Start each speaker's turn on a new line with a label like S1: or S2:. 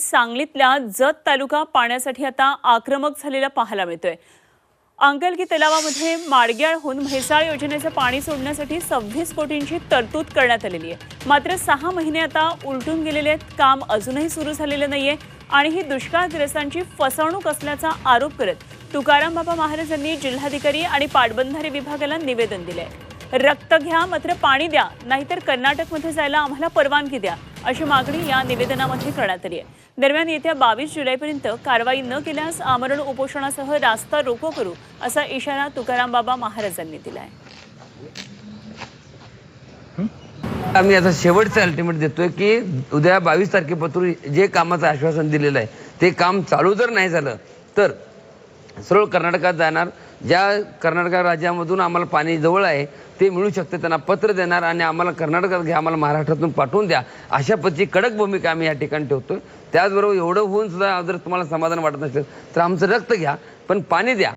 S1: सांगलीतल्या जत तालुका पाण्यासाठी आता आक्रमक झालेला पाहायला मिळतोय. अंकलगी तलावामध्ये माडग्याळहून म्हैसाळ योजनेचं पाणी सोडण्यासाठी सव्वीस कोटींची तरतूद करण्यात आलेली आहे. मात्र सहा महिने आता उलटून गेलेले आहेत. काम अजूनही सुरू झालेलं नाहीये आणि ही दुष्काळग्रस्तांची फसवणूक असल्याचा आरोप करत तुकाराम बाबा महाराज यांनी जिल्हाधिकारी आणि पाटबंधारे विभागाला निवेदन दिले रक्त घ्या मात्र पाणी द्या नाहीतर कर्नाटकमध्ये जायला आम्हाला परवानगी द्या. अशी मागणी या निवेदनामध्ये करण्यात आली आहे. दरम्यान येत्या बावीस जुलैपर्यंत कारवाई न केल्यास आमरण उपोषणासह रास्ता रोको करू असा इशारा तुकाराम बाबा महाराजांनी दिला आहे
S2: आम्ही आता शेवटचं अल्टिमेट देतोय की उद्या बावीस तारखेपासून जे कामाचं आश्वासन दिलेलं आहे ते काम चालू जर नाही झालं तर सरळ कर्नाटकात जाणार. ज्या कर्नाटक राज्यामधून आम्हाला पाणी जवळ आहे ते मिळू शकते त्यांना पत्र देणार आणि आम्हाला कर्नाटकात घ्या आम्हाला महाराष्ट्रातून पाठवून द्या. अशा पद्धती कडक भूमिका आम्ही या ठिकाणी ठेवतो त्याचबरोबर एवढं होऊन सुद्धा जर तुम्हाला समाधान वाटत नसेल तर आमचं रक्त घ्या पण पाणी द्या.